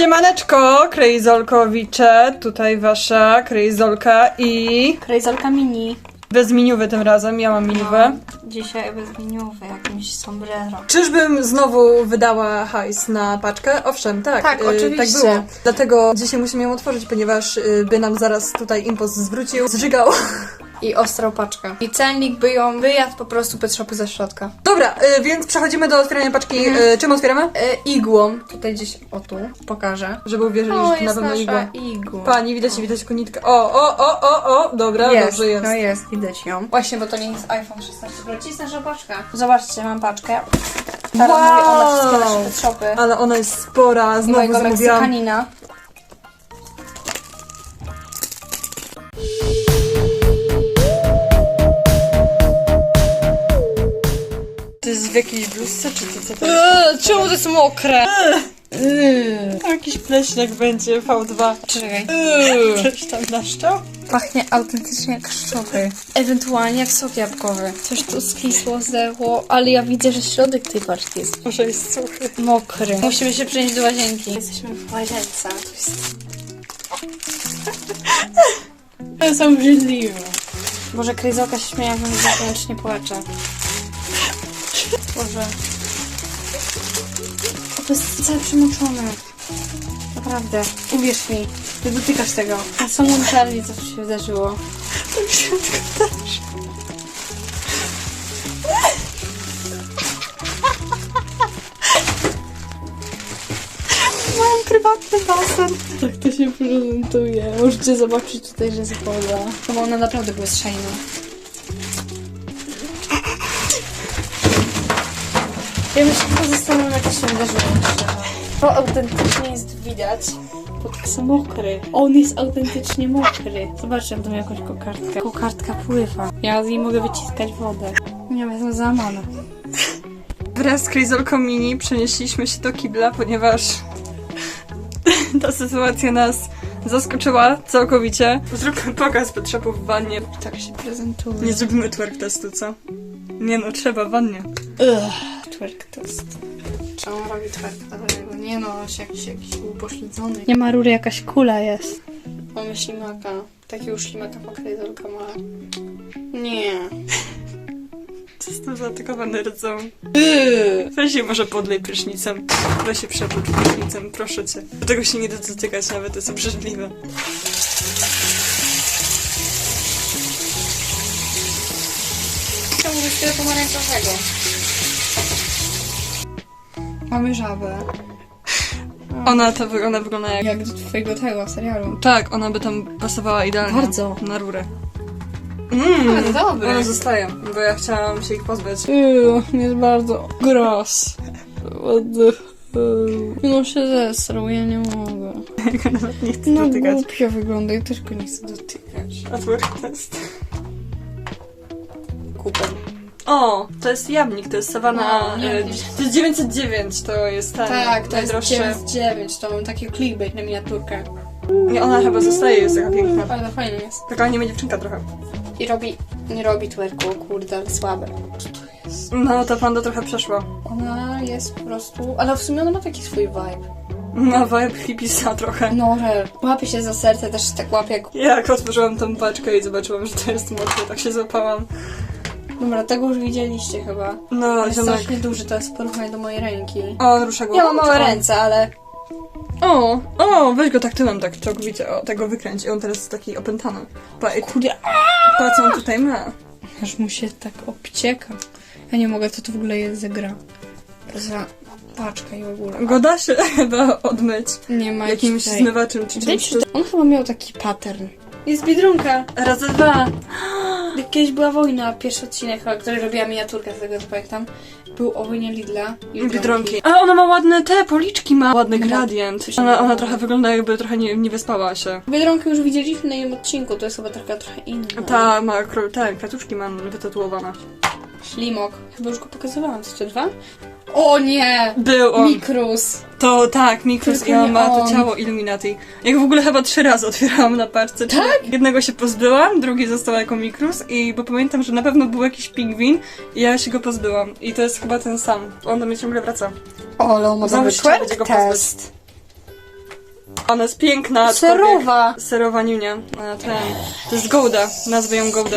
Siemaneczko, krejzolkowicze, tutaj wasza krejzolka i Krejzolka mini. bezminiuwy tym razem, ja mam miniuwe. Dzisiaj bezmieniowy, jakimś sombrero. Czyżbym znowu wydała hajs na paczkę? Owszem, tak. Tak, y, oczywiście. Tak było. Dlatego dzisiaj musimy ją otworzyć, ponieważ y, by nam zaraz tutaj impost zwrócił, zżygał. I ostrą paczkę. I celnik by ją wyjadł po prostu pet shopy ze środka. Dobra, y, więc przechodzimy do otwierania paczki. Mhm. Y, Czym otwieramy? E, igłą. Tutaj gdzieś, o tu, pokażę. Żeby uwierzyli, O, że to na jest pewno nasza igła. igła. Pani, widać, widać konitkę. O, o, o, o, o, dobra, jest, dobrze jest. no jest, widać ją. Właśnie, bo to nie jest iPhone 16 Pro. Ci jest nasza paczka. Zobaczcie, mam paczkę. Teraz Wow! mówię o wszystkie nasze pet shopy. Ale ona jest spora, I znowu mojego zamówiłam. Meksykanina. W jakiejś bluzce, czy to co to Eee, czemu to jest mokre? Jakiś pleśniak będzie, V2. Czekaj. Coś tam naszczał? Pachnie autentycznie jak szczoty. Ewentualnie jak sok jabłkowy. Coś tu skisło, zdechło, ale ja widzę, że środek tej paczki jest Może jest suchy. mokry. Musimy się przenieść do łazienki. Jesteśmy w łazience. To jest... To jest obrzydliwe. Boże, Kryzoka się śmieje, że zakończnie płacze. Boże. To jest całe przemoczone. Naprawdę. Uwierz mi. Ty dotykasz tego. A są czarni, co się wydarzyło. Tak w środku też. Mam prywatny basen. Tak to się prezentuje. Możecie zobaczyć tutaj, że jest woda. No bo ona naprawdę była szajna. Ja myślę, że zastanawiam, jak to się wydarzyło. To autentycznie jest widać. Bo to jest mokry. On jest autentycznie mokry. Zobaczcie, ja tam jakąś kokardkę. Kokardka pływa. Ja z niej mogę wyciskać wodę. Nie wiem, jestem załamana. Wraz z Crazolką Mini przenieśliśmy się do kibla, ponieważ ta sytuacja nas zaskoczyła całkowicie. Zróbmy pokaz shopów w wannie. Tak się prezentuje. Nie zrobimy twerk testu, co? Nie no, trzeba w wannie. Ugh, twerk test. Czemu robi twerk tego? Nie no, on się jakiś, jakiś upośledzony. Nie ma rury, jakaś kula jest. Mamy ślimaka. Takiego ślimaka pokrejzolka ma. Nie. Co z tym zaatakowane rdzą? Weź się może podlej prysznicem. Weź się przepłucz prysznicem, proszę cię. Do tego się nie da dotykać nawet, to jest obrzydliwe. Czemu mówisz tyle pomarańczowego? Mamy żabę. Ona to wy- ona wygląda jak... Jak do twojego tego serialu. Tak, ona by tam pasowała idealnie. Bardzo. Na rurę. Mmm, Ale dobre. One zostają, bo ja chciałam się ich pozbyć. Yy, jest bardzo gross. No się zesrał, ja nie mogę. Ja nawet nie chcę No dotykać. głupio wygląda, ja też go nie chcę dotykać. A test. Kupę. O, to jest jabłnik, to jest sawana. No, nie e, wiem. to jest 909, to jest ten Tak, to jest najdroższy. 9,9, to mam taki clickbait na miniaturkę. Nie, ona chyba zostaje, jest taka piękna. Ale to fajny jest. Taka anime dziewczynka trochę. I robi, nie robi twerku, kurde, ale słabe. No, ta panda trochę przeszła. Ona jest po prostu, ale w sumie ona ma taki swój vibe. Ma vibe hippisa trochę. No, że łapie się za serce, też tak łapie jak... Jak otworzyłam tą paczkę i zobaczyłam, że to jest mocno, tak się złapałam. Dobra, tego już widzieliście chyba. No, Jest ziomek. strasznie duży, to jest w porównaniu do mojej ręki. O, rusza głową. Ja mam małe ręce, ale... O, o, weź go tak tyłem, tak całkowicie, o, tego wykręć. I on teraz jest taki opętany. Pa, i Kurde, pa co on tutaj ma. aż mu się tak obcieka. Ja nie mogę, co to w ogóle jest za gra. Za paczka i w ogóle. Go da się chyba odmyć Nie ma jakimś tutaj- zmywaczem czy czymś. Widać, On chyba miał taki pattern. Jest Biedronka. Razy dwa. Jak Kiedyś była wojna, pierwszy odcinek, chyba, który robiła miniaturkę z tego, co pamiętam, był o wojnie Lidla i Biedronki. A ona ma ładne te policzki, ma ładny No, gradient. Ona, ona trochę wygląda jakby trochę nie, nie wyspała się. Biedronkę już widzieliśmy na jej odcinku, to jest chyba trochę, trochę inna. Ta ma, te kwiatuszki ma wytatuowane. Ślimok. Chyba już go pokazywałam, jeszcze dwa? O nie! Był on. Mikrus. To tak, Mikrus Tylko i on nie ma to on. ciało Illuminati. Jak w ogóle chyba trzy razy otwierałam na paczce. Tak? Jednego się pozbyłam, drugi został jako Mikrus i bo pamiętam, że na pewno był jakiś pingwin i ja się go pozbyłam. I to jest chyba ten sam. On do mnie ciągle wraca. O, ale on ma Znowu dobry się trzeba będzie go test. Ona jest piękna. aczkolwiek- Serowa. Serowa niunia. A ten. To jest Golda. Nazwę ją Golda.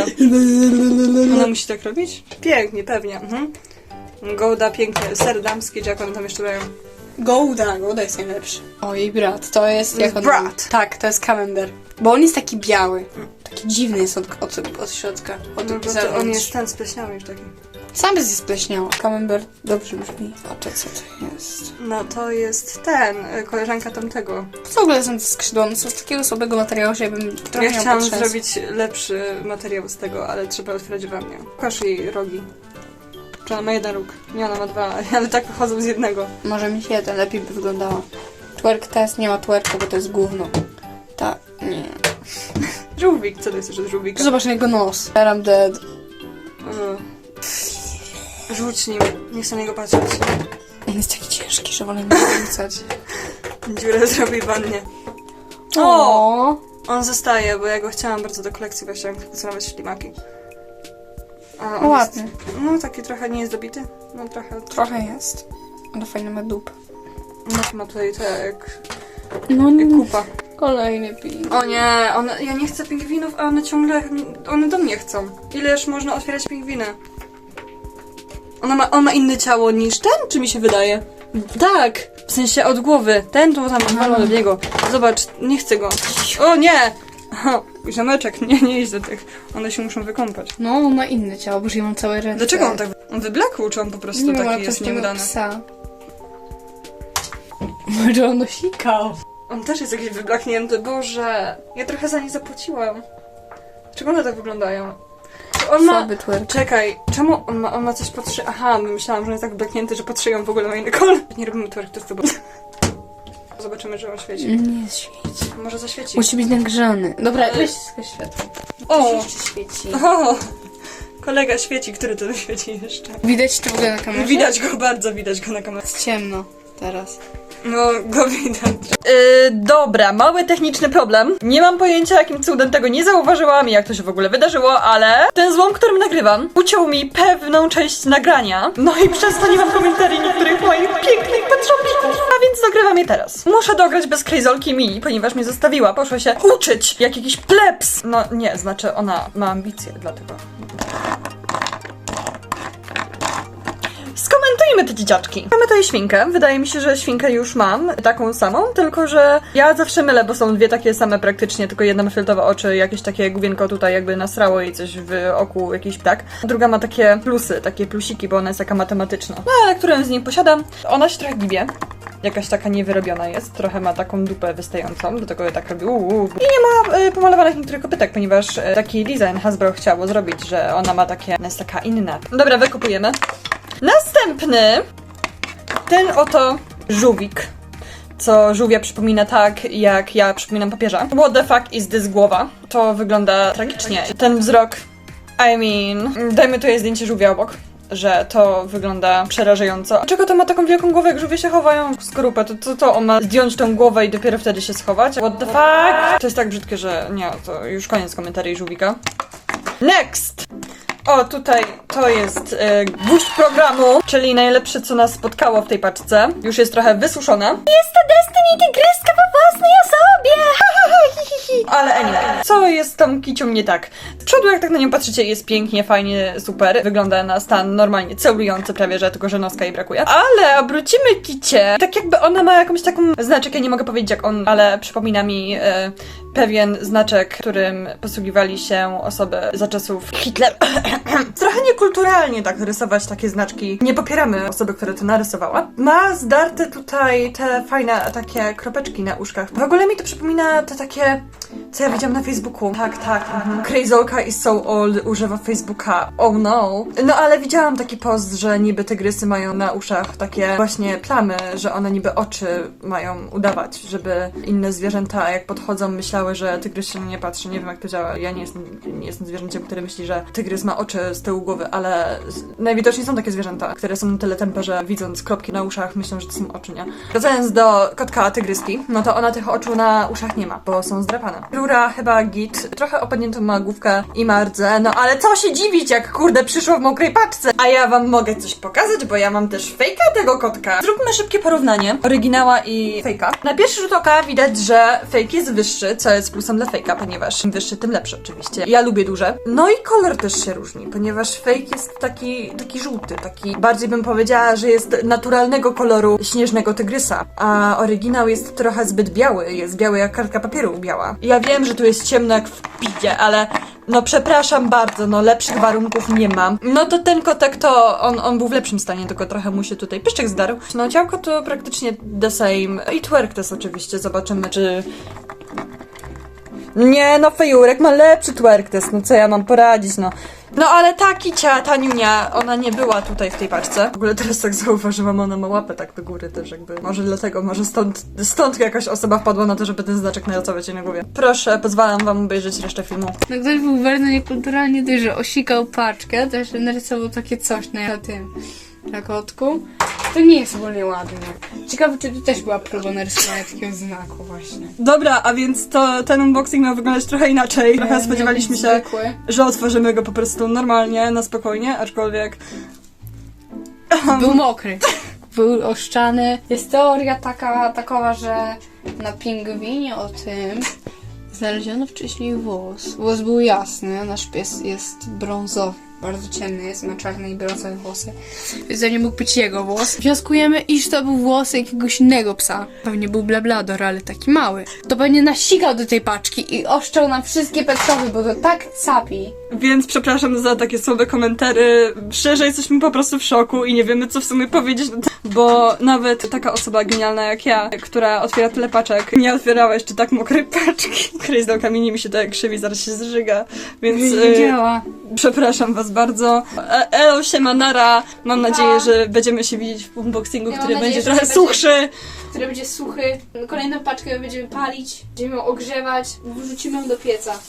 Ona musi tak robić? Pięknie, pewnie. Mhm. Golda, pięknie. Ser damski, czy jak one tam jeszcze dają. Golda, Golda jest najlepszy. O, jej brat, to jest jak jest on... brat. Tak, to jest Camembert. Bo on jest taki biały. Taki dziwny jest od, od, od środka. Od No, bo to on zewnątrz. jest ten spleśniały już taki. Sam jest spleśniało. Camembert dobrze brzmi. A to co to jest? No to jest ten, y, koleżanka tamtego. W ogóle są te skrzydła, one są z takiego słabego materiału, że ja bym trochę Ja chciałam zrobić lepszy materiał z tego, ale trzeba otwierać we mnie. Pokaż jej rogi. Czy ona ma jeden róg? Nie, ona ma dwa, ale tak wychodzą z jednego. Może mi się ten lepiej by wyglądała. Twerk test, nie ma twerku, bo to jest gówno. Ta, nie. Żółwik, co to jest jeszcze żółwik? Zobacz na jego nos. I'm dead. Rzuć nim, nie chcę na niego patrzeć. On jest taki ciężki, że wolę nie rzucać. Dziurę zrobi w wannie. O! On zostaje, bo ja go chciałam bardzo do kolekcji właśnie, jak kolekcjonować ślimaki. A on Ładny. Jest, no taki trochę nie jest dobity. No trochę. Trochę jest. Ale fajny ma dup. No ma tutaj te jak, No jak nie. kupa. Kolejny ping. O nie, one, ja nie chcę pingwinów, a one ciągle, one do mnie chcą. Ileż można otwierać pingwiny? Ona ma, on ma inne ciało niż ten, czy mi się wydaje? Tak, w sensie od głowy. Ten to tam walą do niego. Zobacz, nie chcę go. O nie! Ziomeczek, nie, nie idź do tych. One się muszą wykąpać. No, on ma inne ciało, bo ja mam całe ręce. Dlaczego on tak... On wyblakł, czy on po prostu Nie taki to jest z nieudany? psa. Może on sikał. On też jest jakiś wyblaknięty, Boże. Ja trochę za nie zapłaciłam. Czego one tak wyglądają? On ma... Słaby twerk. Czekaj, czemu on ma, on ma coś pod szy... Aha, myślałam, że on jest tak wyblaknięty, że pod szyją w ogóle ma inny kolor. Nie robimy twerk testu, bo... Zobaczymy, że on świeci. Nie świeci. Może zaświeci. Musi być nagrzany. Dobra, Ale- weź światło. O! Coś jeszcze świeci. O! Kolega świeci, który to świeci jeszcze. Widać to w ogóle na kamerze? Widać go, bardzo widać go na kamerze. Jest ciemno teraz. No, go widać. Yy, dobra, mały techniczny problem. Nie mam pojęcia, jakim cudem tego nie zauważyłam i jak to się w ogóle wydarzyło, ale ten złom, którym nagrywam, uciął mi pewną część nagrania. No i przez to nie mam komentarzy niektórych moich pięknych patrzoblików. A więc nagrywam je teraz. Muszę dograć bez krejzolki mini, ponieważ mnie zostawiła. Poszła się uczyć jak jakiś plebs. No nie, znaczy ona ma ambicje, dlatego. Skomentujmy te dzieciaczki. Mamy tutaj świnkę. Wydaje mi się, że świnkę już mam. Taką samą, tylko że ja zawsze mylę, bo są dwie takie same praktycznie, tylko jedna ma fioletowe oczy, jakieś takie główienko tutaj jakby nasrało jej coś w oku, jakiś ptak. Druga ma takie plusy, takie plusiki, bo ona jest taka matematyczna. No ale którą z nich posiadam, ona się trochę gibie. Jakaś taka niewyrobiona jest, trochę ma taką dupę wystającą, do tego tak robi. I nie ma y, pomalowanych niektórych kopytek, ponieważ y, taki design Hasbro chciało zrobić, że ona ma takie, ona jest taka inna. Dobra, wykupujemy. Następny, ten oto żółwik, co żółwia przypomina tak, jak ja przypominam papieża. What the fuck is this głowa? To wygląda tragicznie. Ten wzrok, I mean, dajmy tutaj zdjęcie żółwia obok. Że to wygląda przerażająco. Dlaczego to ma taką wielką głowę, jak żółwie się chowają w skorupę? To to, to on ma zdjąć tą głowę i dopiero wtedy się schować? What the fuck? To jest tak brzydkie, że nie, to już koniec komentarzy żółwika. Next! O, tutaj to jest e, gwóźdź programu, czyli najlepsze, co nas spotkało w tej paczce. Już jest trochę wysuszona. Jest to Destiny tygryska po własnej osobie! Ale anyway, co jest tą kicią nie tak? Z przodu, jak tak na nią patrzycie, jest pięknie, fajnie, super. Wygląda na stan normalnie celujący prawie, że tylko, że noska jej brakuje. Ale obrócimy kicie, tak jakby ona ma jakąś taką znaczek, ja nie mogę powiedzieć jak on, ale przypomina mi e, pewien znaczek, którym posługiwali się osoby za czasów Hitler. Trochę niekulturalnie tak rysować takie znaczki. Nie popieramy osoby, która to narysowała. Ma zdarte tutaj te fajne takie kropeczki na uszkach. W ogóle mi to przypomina te takie, co ja widziałam na Facebooku. Tak, tak. Mhm. Crazolka is so old używa Facebooka. Oh no. No ale widziałam taki post, że niby tygrysy mają na uszach takie właśnie plamy, że one niby oczy mają udawać, żeby inne zwierzęta jak podchodzą myślały, że tygrys się nie patrzy. Nie wiem jak to działa. Ja nie jestem, nie jestem zwierzęciem, które myśli, że tygrys ma oczy z tyłu głowy, ale najwidoczniej są takie zwierzęta, które są na tyle tępe, że widząc kropki na uszach myślą, że to są oczy, nie? Wracając do kotka tygryski, no to ona tych oczu na uszach nie ma, bo są zdrapane. rura chyba git. Trochę opadniętą ma główkę i mardze, no ale co się dziwić, jak kurde przyszło w mokrej paczce. A ja wam mogę coś pokazać, bo ja mam też fejka tego kotka. Zróbmy szybkie porównanie oryginała i fejka. Na pierwszy rzut oka widać, że fake jest wyższy, co jest plusem dla fejka, ponieważ im wyższy, tym lepszy oczywiście. Ja lubię duże. No i kolor też się różni, ponieważ fake jest taki, taki żółty, taki bardziej bym powiedziała, że jest naturalnego koloru śnieżnego tygrysa, a oryginał jest trochę zbyt biały, jest biały jak kartka papieru biała. Ja wiem, że tu jest ciemno jak w pidzie, ale no przepraszam bardzo, no lepszych warunków nie mam. No to ten kotek to, on, on był w lepszym stanie, tylko trochę mu się tutaj pyszczek zdarł. No ciałko to praktycznie the same. I twerk też oczywiście, zobaczymy czy... Nie, no fejurek ma lepszy twerk test, no co ja mam poradzić, no. No ale ta kicia, ta niunia, ona nie była tutaj w tej paczce. W ogóle teraz tak zauważyłam, ona ma łapę tak do góry też jakby. Może dlatego, może stąd, stąd jakaś osoba wpadła na to, żeby ten znaczek narysować jej na głowie. Proszę, pozwalam wam obejrzeć resztę filmu. No ktoś był bardzo niekulturalnie dość, że osikał paczkę, jeszcze narysował takie coś na tym, na kotku. To nie jest ogólnie ładne. Ciekawe, czy tu też była próba narysowania takiego znaku właśnie. Dobra, a więc to ten unboxing miał wyglądać trochę inaczej. Trochę spodziewaliśmy się, Zwykły. że otworzymy go po prostu normalnie, na spokojnie, aczkolwiek... Był mokry. Był oszczany. Jest teoria taka, takowa, że na pingwinie o tym znaleziono wcześniej włos. Włos był jasny, a nasz pies jest brązowy. Bardzo ciemny jest, ma czarne i brązowe włosy. Więc to nie mógł być jego włos. Wnioskujemy, iż to był włos jakiegoś innego psa. Pewnie był blablador, ale taki mały. To pewnie nasikał do tej paczki i oszczał nam wszystkie petkowy, bo to tak capi. Więc przepraszam za takie słabe komentary. Szczerze jesteśmy po prostu w szoku i nie wiemy co w sumie powiedzieć, bo nawet taka osoba genialna jak ja, która otwiera tyle paczek, nie otwierała jeszcze tak mokrej paczki. Do kamieni mi się to jak krzywi, zaraz się zżyga, więc Nie y, działa. przepraszam was bardzo. E Elo, siema, nara. Mam nadzieję, że będziemy się widzieć w unboxingu, Ja mam który nadzieję, będzie że trochę będzie- suchszy. który będzie suchy. Kolejną paczkę będziemy palić, będziemy ją ogrzewać, wrzucimy ją do pieca.